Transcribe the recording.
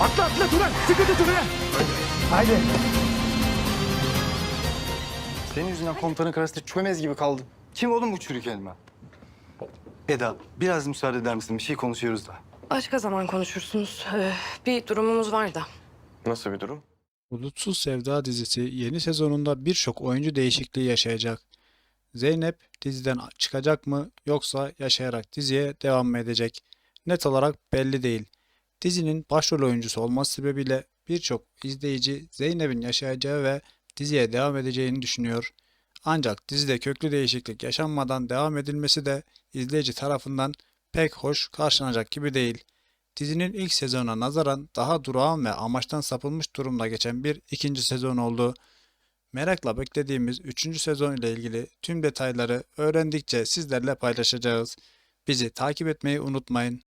Atla atla Turan. Sıkı tutun ha. Haydi. Senin yüzünden komutanın karşısında çömez gibi kaldım. Kim oğlum bu çürük elma? Eda, biraz müsaade eder misin? Bir şey konuşuyoruz da. Başka zaman konuşursunuz. Ee, bir durumumuz var da. Nasıl bir durum? Bulutsuz Sevda dizisi yeni sezonunda birçok oyuncu değişikliği yaşayacak. Zeynep diziden çıkacak mı yoksa yaşayarak diziye devam mı edecek? Net olarak belli değil. Dizinin başrol oyuncusu olması sebebiyle birçok izleyici Zeynep'in yaşayacağı ve diziye devam edeceğini düşünüyor. Ancak dizide köklü değişiklik yaşanmadan devam edilmesi de izleyici tarafından pek hoş karşılanacak gibi değil. Dizinin ilk sezonuna nazaran daha durağan ve amaçtan sapılmış durumda geçen bir ikinci sezon oldu. Merakla beklediğimiz üçüncü sezon ile ilgili tüm detayları öğrendikçe sizlerle paylaşacağız. Bizi takip etmeyi unutmayın.